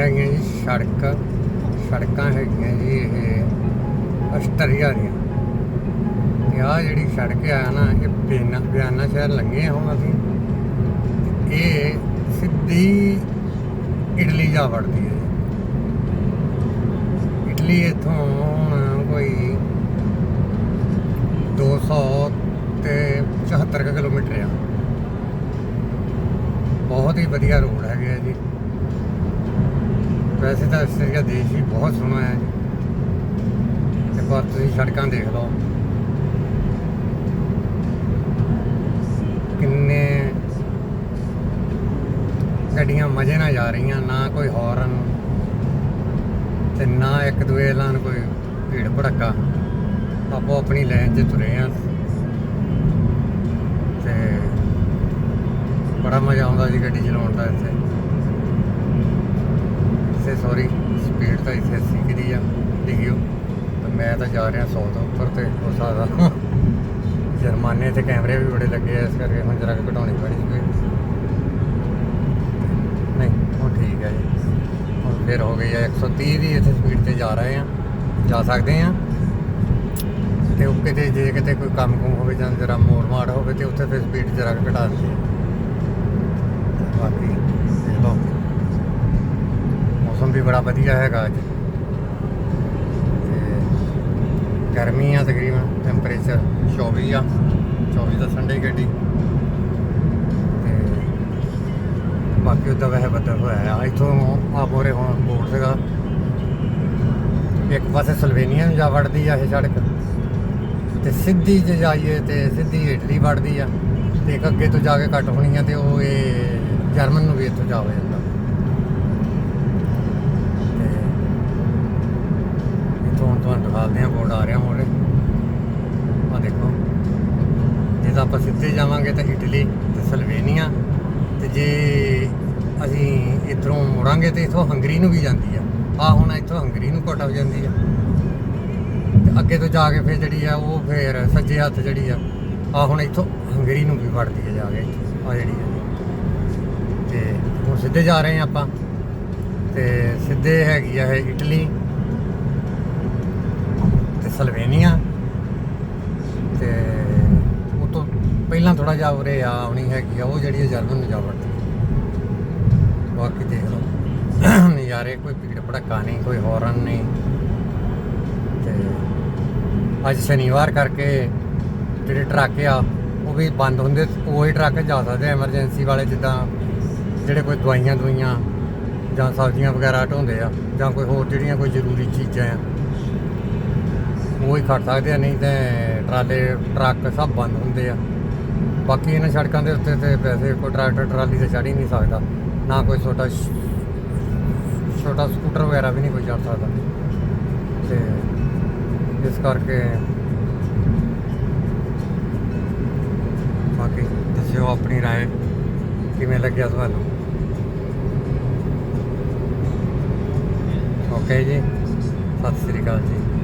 ਹੈਗੀਆਂ ਜੀ, ਸੜਕ, ਸੜਕਾਂ ਹੈਗੀਆਂ ਜੀ ਇਹ ਅਸਟਰੀਆ ਦੀਆਂ। ਤੇ ਆਹ ਜਿਹੜੀ ਸੜਕ ਆ ਨਾ, ਇਹ ਬਿਆਨਾ ਬਿਆਨਾ ਸ਼ਹਿਰ ਲੰਘੇ ਹੁਣ ਅਸੀਂ। ਇਹ ਸਿੱਧੀ ਇਟਲੀ ਜਾ ਵੜਦੀ ਹੈ ਇਟਲੀ ਇੱਥੋਂ ਹੁਣ ਕੋਈ 200 ਤੇ 74 ਕੁ ਕਿਲੋਮੀਟਰ ਆ। ਬਹੁਤ ਹੀ ਵਧੀਆ ਰੋਡ ਹੈਗੇ ਆ ਜੀ। ਵੈਸੇ ਤਾਂ ਆਸਟ੍ਰੇਲੀਆ ਦੇਸ਼ ਵੀ ਬਹੁਤ ਸੋਹਣਾ ਹੈ ਜੀ। ਤੇ ਪਰ ਤੁਸੀਂ ਸੜਕਾਂ ਦੇਖ ਲਓ। ਕਿੰਨੇ ਗੱਡੀਆਂ ਮਜ਼ੇ ਨਾਲ ਜਾ ਰਹੀਆਂ, ਨਾ ਕੋਈ ਹਾਰਨ ਤੇ ਨਾ ਇੱਕ ਦੂਏ ਨਾਲ ਕੋਈ ਭੀੜ ਭੜੱਕਾ। ਆਪੋ ਆਪਣੀ ਲਾਈਨ 'ਚ ਤੁਰੇ ਆ। ਤੇ ਬੜਾ ਮਜ਼ਾ ਆਉਂਦਾ ਜੀ ਗੱਡੀ ਚਲਾਉਣ ਦਾ ਇੱਥੇ। ਇੱਥੇ ਸੌਰੀ ਸਪੀਡ ਤਾਂ ਇੱਥੇ 80 ਕਿਦੀ ਆ ਲਿਖਿਓ ਤੇ ਮੈਂ ਤਾਂ ਜਾ ਰਿਹਾ 100 ਤੋਂ ਉੱਪਰ ਤੇ ਹੋ ਸਕਦਾ ਜਰਮਾਨੇ ਤੇ ਕੈਮਰੇ ਵੀ ਬੜੇ ਲੱਗੇ ਆ, ਇਸ ਕਰਕੇ ਹੁਣ ਜਰਾ ਘਟਾਉਣੀ ਪੈਣੀ ਸਪੀਡ ਨਹੀਂ, ਹੁਣ ਠੀਕ ਹੈ ਜੀ। ਹੁਣ ਫਿਰ ਹੋ ਗਈ ਹੈ 130 ਦੀ, ਇੱਥੇ ਸਪੀਡ ਤੇ ਜਾ ਰਹੇ ਆ। ਜਾ ਸਕਦੇ ਆ। ਤੇ ਉਹ ਕਿਤੇ, ਜੇ ਕਿਤੇ ਕੋਈ ਕੰਮ ਕੁਮ ਹੋਵੇ ਜਾਂ ਜਰਾ ਮੋੜ ਮਾੜ ਹੋਵੇ ਤੇ ਉੱਥੇ ਫਿਰ ਸਪੀਡ ਜਰਾ ਘਟਾ ਦਿੰਦੇ ਬਾਕੀ ਮੌਸਮ ਵੀ ਬੜਾ ਵਧੀਆ ਹੈਗਾ ਅੱਜ। ਤੇ ਗਰਮੀ ਆ ਤਕਰੀਬਨ ਟੈਂਪਰੇਚਰ 24 ਆ 24 ਦਾ ਸੰਡੇ ਗੱਡੀ। ਤੇ ਬਾਕੀ ਉਹਦਾ ਵੈਸੇ ਬੱਦਲ ਹੋਇਆ ਆ। ਇਥੋਂ ਆ ਮੋਰੇ ਹੁਣ ਬੋਰਡ ਸੀਗਾ। ਇੱਕ ਪਾਸੇ ਸਲਵੇਨੀਆ ਨੂੰ ਜਾ ਵੜਦੀ ਆ ਇਹ ਸੜਕ। ਤੇ ਸਿੱਧੀ ਜੇ ਜਾਈਏ ਤੇ ਸਿੱਧੀ ਇਟਲੀ ਵੜਦੀ ਆ। ਤੇ ਇੱਕ ਅੱਗੇ ਤੋਂ ਜਾ ਕੇ ਕੱਟ ਹੋਣੀ ਆ ਤੇ ਉਹ ਇਹ ਜਰਮਨ ਨੂੰ ਵੀ ਇੱਥੋਂ ਜਾ ਹੋ ਜਾਂਦਾ ਤੇ ਇੱਥੋਂ ਹੁਣ ਆ ਬੋਰਡ ਆ ਰਿਹਾ ਮੋਰੇ ਆ ਦੇਖੋ। ਜੇ ਤਾਂ ਆਪਾਂ ਸਿੱਧੇ ਜਾਵਾਂਗੇ ਤਾਂ ਇਟਲੀ ਤੇ ਸਲਵੇਨੀਆ ਤੇ ਜੇ ਅਸੀਂ ਇਧਰੋਂ ਮੁੜਾਂਗੇ ਤੇ ਇਥੋਂ ਹੰਗਰੀ ਨੂੰ ਵੀ ਜਾਂਦੀ ਆ। ਆ ਹੁਣ ਇੱਥੋਂ ਹੰਗਰੀ ਨੂੰ ਘਟ ਹੋ ਜਾਂਦੀ ਆ। ਤੇ ਅੱਗੇ ਤੋਂ ਜਾ ਕੇ ਫਿਰ ਜਿਹੜੀ ਆ, ਉਹ ਫਿਰ ਸੱਜੇ ਹੱਥ ਜਿਹੜੀ ਆ ਆ ਹੁਣ ਇੱਥੋਂ ਹੰਗਰੀ ਨੂੰ ਵੀ ਵੜਦੀ ਆ ਜਾ ਕੇ। ਆ ਜਿਹੜੀ ਆ। ਤੇ ਹੁਣ ਸਿੱਧੇ ਜਾ ਰਹੇ ਆ ਆਪਾਂ। ਤੇ ਸਿੱਧੇ ਹੈਗੀ ਆ ਇਹ ਇਟਲੀ। ਸਲਵੇਨੀਆ। ਤੇ ਉਹ ਤੋਂ ਪਹਿਲਾਂ ਥੋੜਾ ਜਿਹਾ ਉਰੇ ਆ ਆਉਣੀ ਹੈਗੀ ਆ, ਉਹ ਜਿਹੜੀ ਆ ਜਰਮਨ ਨੂੰ ਬਾਕੀ ਦੇਖ ਲਓ। ਨਜ਼ਾਰੇ ਕੋਈ ਭੀੜ ਭੜੱਕਾ ਨਹੀਂ, ਕੋਈ ਹੌਰਨ ਨਹੀਂ। ਤੇ ਅੱਜ ਸ਼ਨੀਵਾਰ ਕਰਕੇ ਜਿਹੜੇ ਟਰੱਕ ਆ, ਉਹ ਵੀ ਬੰਦ ਹੁੰਦੇ, ਉਹੀ ਟਰੱਕ ਜਾ ਸਕਦੇ ਐਮਰਜੈਂਸੀ ਵਾਲੇ ਜਿੱਦਾਂ ਜਿਹੜੇ ਕੋਈ ਦਵਾਈਆਂ ਦਵਾਈਆਂ ਜਾਂ ਸਬਜ਼ੀਆਂ ਵਗੈਰਾ ਢੋਂਦੇ ਆ, ਜਾਂ ਕੋਈ ਹੋਰ ਜਿਹੜੀਆਂ ਕੋਈ ਜ਼ਰੂਰੀ ਚੀਜ਼ਾਂ ਆ। ਉਹ ਹੀ ਖੜ ਸਕਦੇ ਆ ਨਹੀਂ ਤੇ ਟਰਾਲੇ ਟਰੱਕ ਸਭ ਬੰਦ ਹੁੰਦੇ ਆ ਬਾਕੀ ਇਹਨਾਂ ਸੜਕਾਂ ਦੇ ਉੱਤੇ ਤੇ ਵੈਸੇ ਕੋਈ ਟਰੈਕਟਰ ਟਰਾਲੀ ਤੇ ਚੜ ਹੀ ਨਹੀਂ ਸਕਦਾ ਨਾ ਕੋਈ ਛੋਟਾ ਸ਼- ਛੋਟਾ ਸਕੂਟਰ ਵਗੈਰਾ ਵੀ ਨਹੀਂ ਕੋਈ ਚੜ ਸਕਦਾ ਤੇ ਇਸ ਕਰਕੇ ਬਾਕੀ ਦੱਸਿਓ ਆਪਣੀ رائے ਕਿਵੇਂ ਲੱਗਿਆ ਤੁਹਾਨੂੰ ਓਕੇ ਜੀ ਸਤਿ ਸ੍ਰੀ ਅਕਾਲ ਜੀ